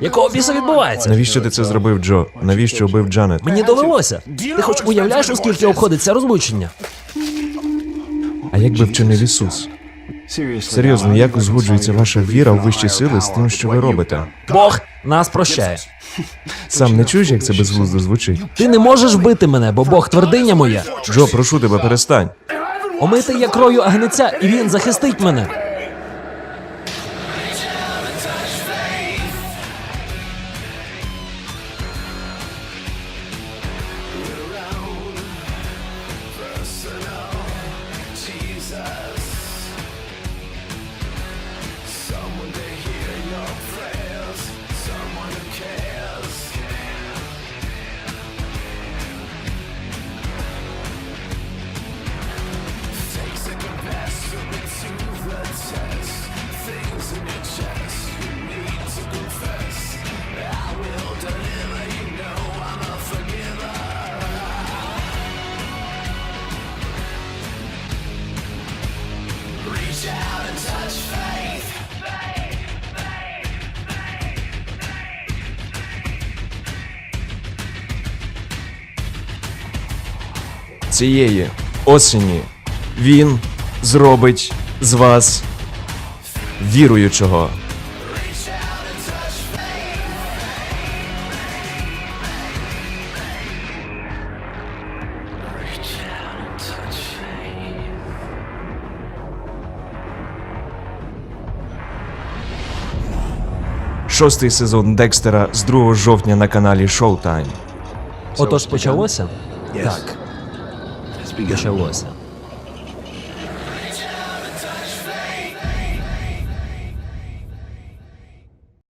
Якого біса відбувається? Навіщо ти це зробив, Джо? Навіщо убив Джанет? Мені довелося. Ти хоч уявляєш, у скільки обходить це розлучення? А як би вчинив Ісус? Серйозно, як узгоджується ваша віра у вищі сили з тим, що ви робите? Бог нас прощає. Сам не чуєш, як це безглуздо звучить? Ти не можеш бити мене, бо Бог твердиня моя. Джо, прошу тебе, перестань. Омити я крою агнеця, і він захистить мене. Цієї осені він зробить з вас віруючого. Шостий сезон Декстера з 2 жовтня на каналі Showtime. Отож почалося? Так. Почалося.